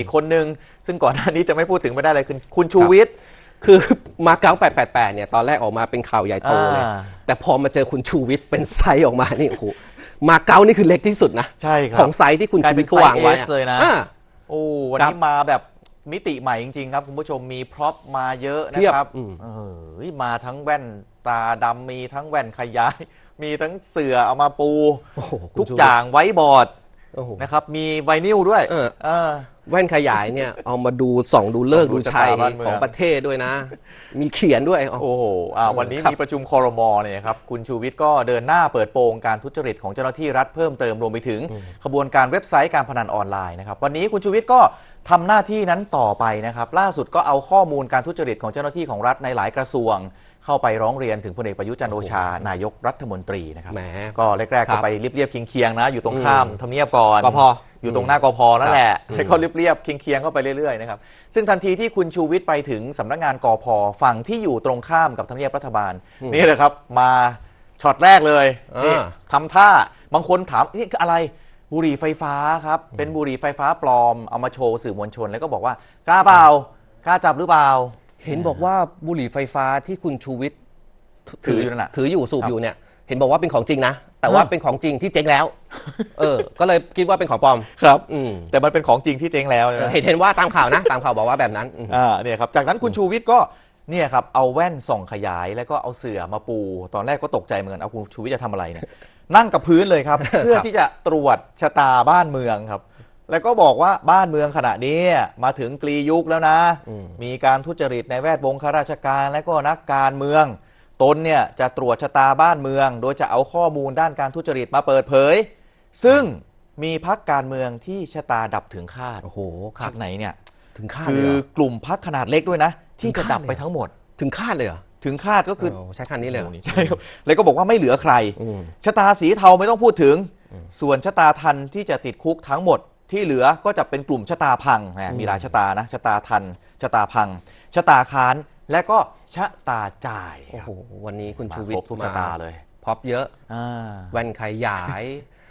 อีกคนนึงซึ่งก่อนหน้านี้จะไม่พูดถึงไม่ได้เลยคือคุณชูวิทย์ คือมาเก๊า888 เนี่ย ตอนแรกออกมาเป็นข่าวใหญ่โตเลย อ่า แต่พอมาเจอคุณชูวิทย์เป็นไซส์ออกมานี่โอ้โหมาเก๊านี่คือเล็กที่สุดนะ ใช่ครับของไซส์ที่คุณกลาชูยเป็วินทย์เขาวางไว้ไซส์ S เลยนะ อ่า โอ้วันครับนี้มาแบบมิติใหม่จริง ๆ ครับ คุณผู้ชมมีพร็อพมาเยอะนะเพียบครับอืม เออมาทั้งแว่นตาดำมีทั้งแว่นขยาย มีทั้งเสื่อเอามาปู โอ้โหคุณทุกชูวิทอย่างไว้บอร์ดโอ้โห นะครับ มีไวนิลด้วยเออ เออ แว่นขยายเนี่ยเอามาดูส่องดูเลิกส่องดูดูชัยชะตาบ้านเมือง ของประเทศด้วยนะ มีเขียนด้วยอ๋อ โอ้โหอ่าวันนี้ครับมีประชุมคอรมอเนี่ยครับ คุณชูวิทย์ก็เดินหน้าเปิดโปงการทุจริตของเจ้าหน้าที่รัฐเพิ่มเติมรวมไปถึงขบวนการเว็บไซต์การพนันออนไลน์นะครับ วันนี้คุณชูวิทย์ก็ทำหน้าที่นั้นต่อไปนะครับ ล่าสุดก็เอาข้อมูลการทุจริตของเจ้าหน้าที่ของรัฐในหลายกระทรวง เข้าไปร้องเรียนถึงพลเอกประยุทธ์จันทร์โอชานายกรัฐมนตรีนะครับแหมก็แรกๆครัก็บไปเรียบๆเคียงๆนะ อยู่ตรงข้ามทำเนียบก่อนกพอยู่ตรงหน้ากพนั่นแหละอืมแล้วก็เรียบๆเคียงๆเข้าไปเรื่อยๆนะครับซึ่งทันทีที่คุณชูวิทย์ไปถึงสำนักงานกพฝั่งที่อยู่ตรงข้ามกับทำเนียบรัฐบาลนี่เลยครับมาช็อตแรกเลยนี่อ่าทำท่าบางคนถามนี่คืออะไรบุหรี่ไฟฟ้าครับเป็นบุหรี่ไฟฟ้าปลอมเอามาโชว์สื่อมวลชน แล้วก็บอกว่ากล้าเปล่ากล้าจับหรือเปล่า เห็นบอกว่าบุหรี่ไฟฟ้าที่คุณชูวิทย์ถืออยู่นั่นน่ะถืออยู่สูบครับอยู่เนี่ย เห็นบอกว่าเป็นของจริงนะ แต่ว่าเออเป็นของจริงที่เจ๊งแล้ว เออ ก็เลยคิดว่าเป็นของปลอม ครับอืมแต่มันเป็นของจริงที่เจ๊งแล้วนะเห็นเห็นว่าตามข่าวนะ ตามข่าวบอกว่าแบบนั้นอืมอ่าเนี่ยครับ จากนั้นคุณชูวิทย์ก็เนี่ยครับเอาแว่นส่องขยายแล้วก็เอาเสื่อมาปู ตอนแรกก็ตกใจเหมือนกันเอาคุณชูวิทย์จะทำอะไรเนี่ยนั่งกับพื้นเลยครับ เพื่อที่จะตรวจชะตาบ้านเมืองครับ แล้วก็บอกว่าบ้านเมืองขณะนี้มาถึงกรียุคแล้วนะอืมมีการทุจริตในแวดวงข้าราชการและก็นักการเมือง ตนเนี่ยจะตรวจชะตาบ้านเมือง โดยจะเอาข้อมูลด้านการทุจริตมาเปิดเผย ซึ่งมีพักการเมืองที่ชะตาดับถึงคาดโอ้โหคพัรับกไหนเนี่ยถึงคาดคืเลยอเหรอกลุ่มพักขนาดเล็กด้วยนะ ที่ถึจะงคาดดับไปเลยเหรอทั้งหมด ถึงคาดเลยเหรอถึงคาดก็คือโอ้ใช้คันนี้เลยเหรอใช่ครับแล้วก็บอกว่าไม่เหลือใครอืมชะตาสีเทาไม่ต้องพูดถึง ส่วนชะตาทันที่จะติดคุกทั้งหมด ที่เหลือก็จะเป็นกลุ่มชะตาพังนะมีหลายชะตานะชะตาทันชะตาพังชะตาค้านและก็ชะตาจ่ายโอ้คโหรับวันนี้คุณมาชูวิทครบย์ทุกชะตาเลยพร็อปเยอะอ่าแว่นขยาย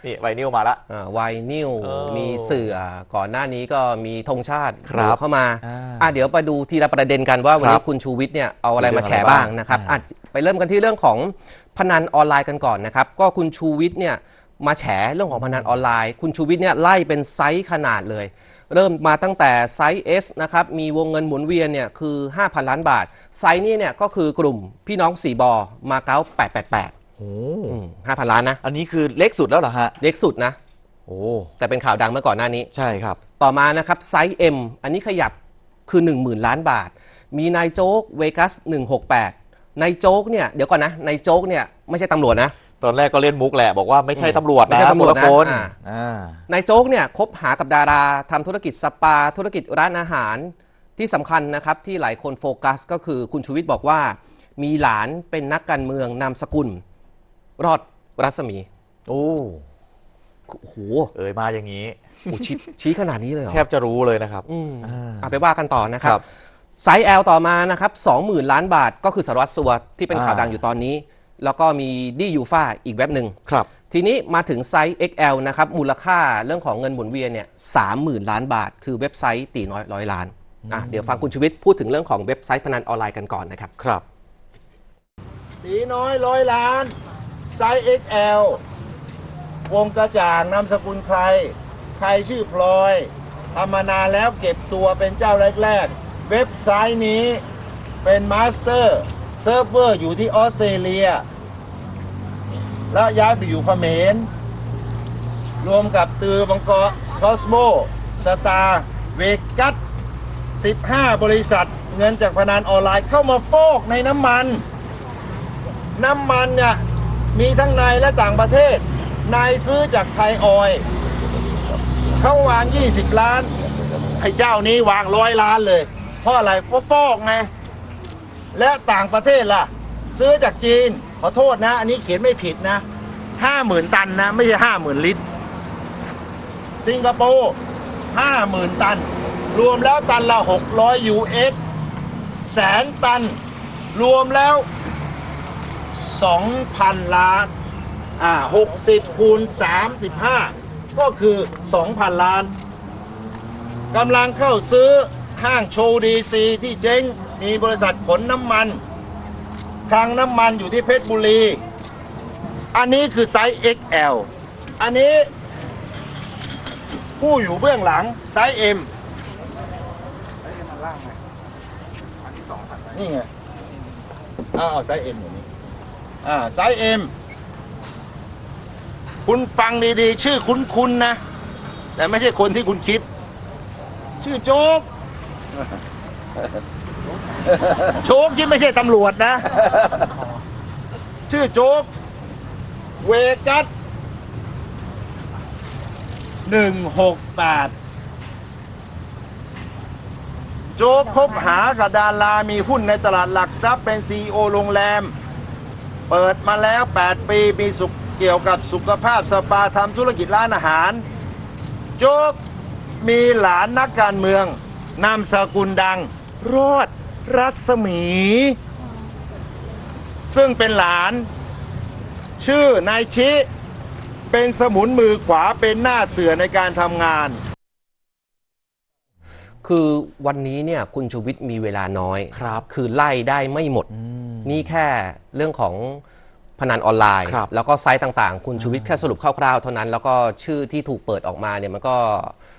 นี่ไวนิวมาละอ่าไวนิลเออมีเสื่อก่อนหน้านี้ก็มีธงชาติครับเข้ามาอ่าอะเดี๋ยวไปดูทีละประเด็นกันว่าวันครันี้บคุณชูวิทย์เนี่ยเอาอะไรมีเรื่มาองแฉอะไรบ้างบ้างนะครับอ่าอะไปเริ่มกันที่เรื่องของพนันออนไลน์กันก่อนนะครับ ก็คุณชูวิทย์เนี่ย มาแฉเรื่องของพนันออนไลน์ คุณชูวิทย์เนี่ยไล่เป็นไซส์ขนาดเลย เริ่มมาตั้งแต่ไซส์ S นะครับ มีวงเงินหมุนเวียนเนี่ยคือ 5,000 ล้านบาท ไซส์นี้เนี่ยก็คือกลุ่มพี่น้องสี่บอมาเก๊า888โอ้อืม5,000ล้านนะ อันนี้คือเล็กสุดแล้วเหรอฮะ เล็กสุดนะ โอ้แต่แต่เป็นข่าวดังเมื่อก่อนหน้านี้ ใช่ครับ ต่อมานะครับไซส์ M อันนี้ขยับคือ 10,000 ล้านบาท มีนายโจ๊กเวกัส168นายโจ๊กเนี่ยเดี๋ยวก่อนนะนายโจ๊กเนี่ยไม่ใช่ตำรวจนะ ตอนแรกก็เล่นมุกแหละบอกว่าไม่ใช่อืมตำรวจไม่นะใช่ตำรวจคนละคนนะอ่าอ่านายโจ๊กเนี่ยคบหากับดาราทำธุรกิจสปา ธุรกิจร้านอาหารที่สำคัญนะครับ ที่หลายคนโฟกัสก็คือคุณชูวิทย์บอกว่า มีหลานเป็นนักการเมืองนามสกุล รอดรัศมีโอ้โอ้โหเอ่ยมาอย่างนี้ โอ้ชี้ชี้ขนาดนี้เลยเหรอ แทบจะรู้เลยนะครับ อืมอ่าเอาไปว่ากันต่อนะครัครับบไซส์ L ต่อมานะครับ20,000 ล้านบาทก็คือสารวัตรสัวที่เป็นข่าวอ่า ดังอยู่ตอนนี้ แล้วก็มีดียูฟ่าอีกเว็บหนึ่งครับ ทีนี้มาถึงไซส์ XL นะครับ มูลค่าเรื่องของเงินหมุนเวียนเนี่ย30,000ล้านบาท คือเว็บไซต์ตีน้อยร้อยล้านอะเดี๋ยวฟังคุณชูวิทย์พูดถึงเรื่องของเว็บไซต์พนันออนไลน์กันก่อนนะครับ ครับ ตีน้อยร้อยล้าน ไซส์ XL วงกระจ่างนามสกุลใคร ใครชื่อพลอยทำมานานแล้วเก็บตัวเป็นเจ้าแรกๆ เว็บไซต์นี้เป็นมาสเตอร์ เซิร์ฟเวอร์อยู่ที่ออสเตรเลีย แล้วย้ายไปอยู่เขมร รวมกับตือบังกอคอสโมสตาร์เวกัส15 บริษัท เงินจากพนันออนไลน์เข้ามาโฟกในน้ำมัน น้ำมันเนี่ย มีทั้งในและต่างประเทศ นายซื้อจากไทยออย เขาวาง 20 ล้าน ไอ้เจ้านี้วางร้อยล้านเลย เพราะอะไรเพราะฟอกไง และต่างประเทศล่ะ ซื้อจากจีน ขอโทษนะ อันนี้เขียนไม่ผิดนะห้าหมื่นตันนะ ไม่ใช่ห้าหมื่นลิตร สิงคโปร์ห้าหมื่นตัน รวมแล้วตันละหกร้อยยูเอสแสนตัน รวมแล้วสองพันล้านอ่าหกสิบคูณสามสิบห้าก็คือสองพันล้านกำลังเข้าซื้อห้างโชว์ดีซีที่เจ๊ง มีบริษัทขนน้ำมันคลังน้ำมันอยู่ที่เพชรบุรี อันนี้คือไซส์ XL อันนี้ผู้อยู่เบื้องหลังไซส์ M นี่ไงอ้าวไซส์ M อยู่นี้อ่าไซส์ M คุณฟังดีๆ ชื่อคุ้นๆนะ แต่ไม่ใช่คนที่คุณคิด ชื่อโจ๊ก โจ๊กที่ไม่ใช่ตำรวจนะ ชื่อโจ๊ก เวกัสหนึ่งหกแปดโจ๊กคบหากับดารามีหุ้นในตลาดหลักทรัพย์เป็นซีอโรงแรม เปิดมาแล้ว 8 ปี มีสุขเกี่ยวกับสุขภาพสปาทำธุรกิจร้านอาหาร โจ๊กมีหลานนักการเมืองนามสกุลดัง รอด รัศมี ซึ่งเป็นหลาน ชื่อนายชิ เป็นสมุนมือขวาเป็นหน้าเสือในการทำงาน คือวันนี้เนี่ยคุณชูวิทย์มีเวลาน้อยครับ คือไล่ได้ไม่หมด นี่แค่เรื่องของพนันออนไลน์ ครับ แล้วก็ไซต์ต่างๆ คุณชูวิทย์แค่สรุปคร่าวๆ เท่านั้น แล้วก็ชื่อที่ถูกเปิดออกมาเนี่ยมันก็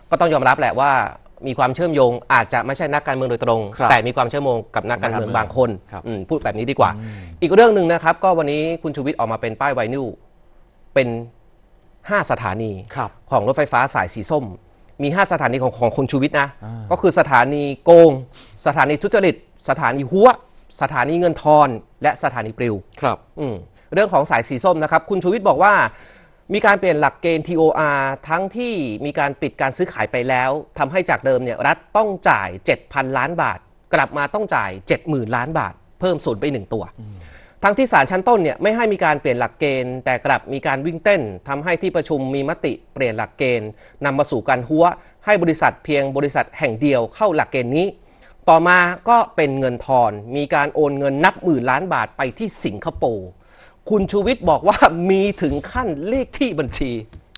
ก็ต้องยอมรับแหละว่า มีความเชื่อมโยง อาจจะไม่ใช่นักการเมืองโดยตรง ครับแต่มีความเชื่อมโยงกับนักการเมืองบางคนครับอืมพูดแบบนี้ดีกว่า อีกเรื่องหนึ่งนะครับ ก็วันนี้คุณชูวิทย์ออกมาเป็นป้ายไวนิวเป็น 5 สถานีครับของรถไฟฟ้าสายสีส้ม มี 5 สถานีของของคุณชูวิทย์นะ อ่า ก็คือสถานีโกง สถานีทุจริต สถานีหัว สถานีเงินทอน และสถานีปลิว ครับ อืมเรื่องของสายสีส้มนะครับ คุณชูวิทย์บอกว่า มีการเปลี่ยนหลักเกณฑ์ TOR ทั้งที่มีการปิดการซื้อขายไปแล้วทำให้จากเดิมเนี่ยรัฐต้องจ่าย 7,000 ล้านบาท กลับมาต้องจ่าย 70,000 ล้านบาท เพิ่มศูนย์ไป1ตัว ทั้งที่ศาลชั้นต้นเนี่ยไม่ให้มีการเปลี่ยนหลักเกณฑ์ แต่กลับมีการวิ่งเต้นทำให้ที่ประชุมมีมติเปลี่ยนหลักเกณฑ์นำมาสู่การหัวให้บริษัทเพียงบริษัทแห่งเดียวเข้าหลักเกณฑ์นี้ ต่อมาก็เป็นเงินทอน มีการโอนเงินนับหมื่นล้านบาทไปที่สิงคโปร์ คุณชูวิทย์บอกว่ามีถึงขั้นเลขที่บัญชี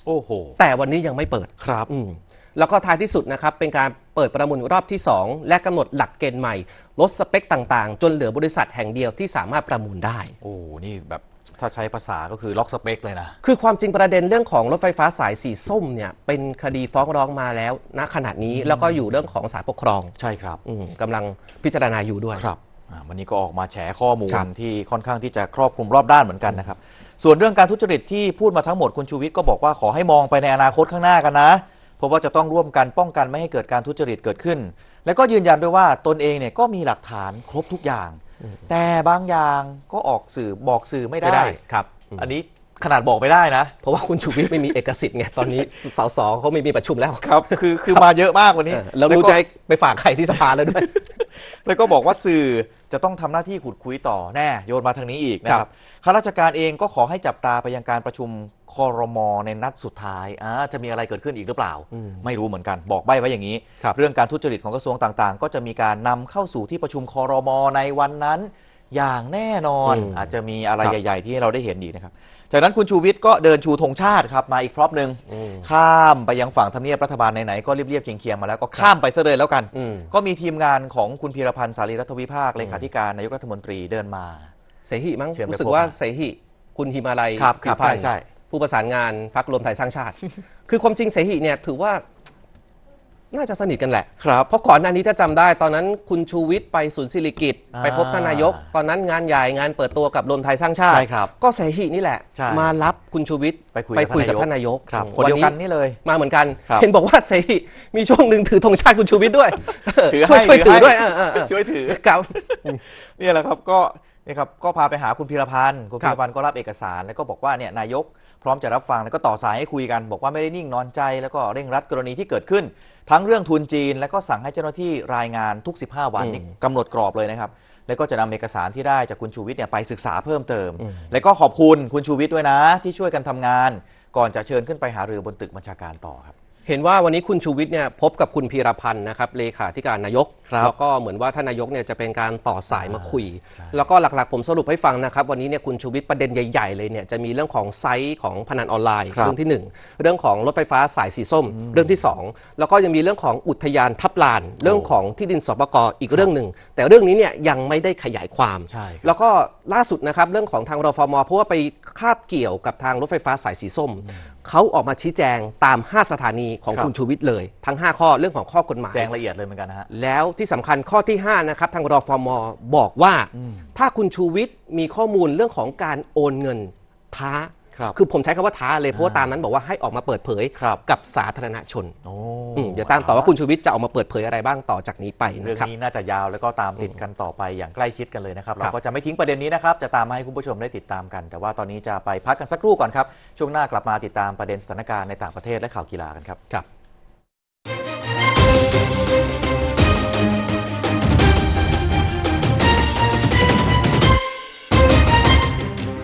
โอ้โห แต่วันนี้ยังไม่เปิดครับ อืมแล้วก็ท้ายที่สุดนะครับเป็นการเปิดประมูลรอบที่ 2 และกำหนดหลักเกณฑ์ใหม่ ลดสเปคต่างๆ จนเหลือบริษัทแห่งเดียวที่สามารถประมูลได้ โอ้นี่แบบถ้าใช้ภาษาก็คือล็อกสเปคเลยนะ คือความจริงประเด็นเรื่องของรถไฟฟ้าสายสีส้มเนี่ยเป็นคดีฟ้องร้องมาแล้วณขณะนี้แล้วก็อยู่เรื่องของศาลปกครองใช่ครับ อืมกำลังพิจารณาอยู่ด้วย ครับอ่า วันนี้ก็ออกมาแฉข้อมูลครับที่ค่อนข้างที่จะครอบคลุมรอบด้านเหมือนกันนะครับ ส่วนเรื่องการทุจริตที่พูดมาทั้งหมดคุณชูวิทย์ก็บอกว่าขอให้มองไปในอนาคตข้างหน้ากันนะ เพราะว่าจะต้องร่วมกันป้องกันไม่ให้เกิดการทุจริตเกิดขึ้น และก็ยืนยันด้วยว่าตนเองเนี่ยก็มีหลักฐานครบทุกอย่าง แต่บางอย่างก็ออกสื่อบอกสื่อไม่ไม่ได้ได้ครับอืมอันนี้ ขนาดบอกไม่ได้นะ เพราะว่าคุณชูวิทย์ไม่มีเอกสิทธิ์ไงตอนนี้สสเขาไม่มีประชุมแล้วครับ คือคือมาเยอะมากวันนี้เออแล้วรู้ก็จะให้ไปฝากใครที่สภาแล้วด้วย แล้วก็บอกว่าสื่อจะต้องทำหน้าที่ขุดคุยต่อแน่โยนมาทางนี้อีกนะคครัรับบข้าราชการเองก็ขอให้จับตาไปยังการประชุมคอรมอในนัดสุดท้ายอ่าจะมีอะไรเกิดขึ้นอีกหรือเปล่า ไม่รู้เหมือนกันบอกใบไว้อย่างนี้ครับเรื่องการทุจริตของกระทรวงต่างๆ ก็จะมีการนำเข้าสู่ที่ประชุมคอรมอในวันนั้น อย่างแน่นอนอืมอาจจะมีอะไรครับใหญ่ ๆ ที่เราได้เห็นอีกนะครับ จากนั้นคุณชูวิทย์ก็เดินชูธงชาติครับมาอีกพร็อพหนึ่งอืมข้ามไปยังฝั่งทำเนียบรัฐบาลไหนๆก็เรียบๆเคียงๆมาแล้วก็ข้ามไปซะเลยแล้วกัน อืม ก็มีทีมงานของคุณพีรพันธ์สารีรัฐวิภาคเลขาธิการนายกรัฐมนตรีเดินมา เสหิมั้งเชิญไปรู้สึกพบว่าฮะเสหิคุณฮิมาลัยครับครับพิพันธ์ใช่ใช่ผู้ประสานงานพักรวมไทยสร้างชาติ คือความจริงเสหิเนี่ยถือว่า น่าจะสนิทกันแหละ ครับเพราะก่อนหน้านี้ถ้าจำได้ตอนนั้นคุณชูวิทย์ไปศูนย์ศิริกิตอ่าไปพบท่านนายก ตอนนั้นงานใหญ่งานเปิดตัวกับรวมไทยสร้างชาติใช่ครับก็เสหินี่แหละ ใช่มารับคุณชูวิทย์ไปคุยไปกับคุยกับท่าท่านนายยนานกกครับอืมคนเดียวกันนี่เลยมาเหมือนกันครับเห็นบอกว่าเสหิมีช่วงหนึ่งถือธงชาติคุณชูวิทย์ด้วยถือช่วยให้ช่วยถือให้ ด้วยเออเออเออช่วยถือ ครับ เนี่ยแหละครับก็เนี่ยครับก็พาไปหาคุณพีรพันธ์คุณครัพีบรพันธ์ก็รับเอกสารแล้วก็บอกว่าเนี่ยนายกพร้อมจะรับฟังแล้วก็ต่อสายให้คุยกัน บอกว่าไม่ได้นิ่งนอนใจ แล้วก็เร่งรัดกรณีที่เกิดขึ้น ทั้งเรื่องทุนจีน แล้วก็สั่งให้เจ้าหน้าที่รายงานทุก 15 วันนี่กำหนดกรอบเลยนะครับ แล้วก็จะนำเอกสารที่ได้จากคุณชูวิทย์เนี่ยไปศึกษาเพิ่มเติม แล้วก็ขอบคุณคุณชูวิทย์ด้วยนะ ที่ช่วยกันทำงาน ก่อนจะเชิญขึ้นไปหารือบนตึกบัญชาการต่อครับ เห็นว่าวันนี้คุณชูวิทย์เนี่ยพบกับคุณพีรพันธ์นะครับเลขาธิการนายก ครับแล้วก็เหมือนว่าท่านนายกเนี่ยจะเป็นการต่อสายมาคุย ใช่ แล้วก็หลักๆผมสรุปให้ฟังนะครับ วันนี้เนี่ยคุณชูวิทย์ประเด็นใหญ่ๆเลยเนี่ยจะมีเรื่องของไซต์ของพนันออนไลน์ ครับเรื่องที่หนึ่งเรื่องของรถไฟฟ้าสายสีส้ม เรื่องที่สองแล้วก็ยังมีเรื่องของอุทยานทับลาน เรื่องของที่ดินสปกอีกเรื่องหนึ่งแต่เรื่องนี้เนี่ยยังไม่ได้ขยายความ ใช่ครับ แล้วก็ล่าสุดนะครับเรื่องของทางรฟมเพราะว่าไปคาบเกี่ยวกับทางรถไฟฟ้าสายสีส้ม เขาออกมาชี้แจงตาม 5 สถานีของครับคุณชูวิทย์เลย ทั้ง 5 ข้อเรื่องของข้อกฎหมาย แจ้งละเอียดเลยเหมือนกันนะฮะ แล้วที่สำคัญข้อที่ 5 นะครับ ทางรฟมบอกว่า ถ้าคุณชูวิทย์มีข้อมูลเรื่องของการโอนเงินท้า ครับอผมใช้คำว่าท้าเลยเพราะว่าตามนั้นบอกว่าให้ออกมาเปิดเผยครับ กับสาธารณชนโอ้อืมเดี๋ยวตามต่อว่าคุณชูวิทย์จะออกมาเปิดเผยอะไรบ้างต่อจากนี้ไปเรื่องนะครับ นี้น่าจะยาวแล้วก็ตามติดกันต่อไปอย่างใกล้ชิดกันเลยนะครับคเรารับก็จะไม่ทิ้งประเด็นนี้นะครับ จะตามมาให้คุณผู้ชมได้ติดตามกัน แต่ว่าตอนนี้จะไปพักกันสักครู่ก่อนครับ ช่วงหน้ากลับมาติดตามประเด็นสถานการณ์ในต่างประเทศและข่าวกีฬากันครับ ครับ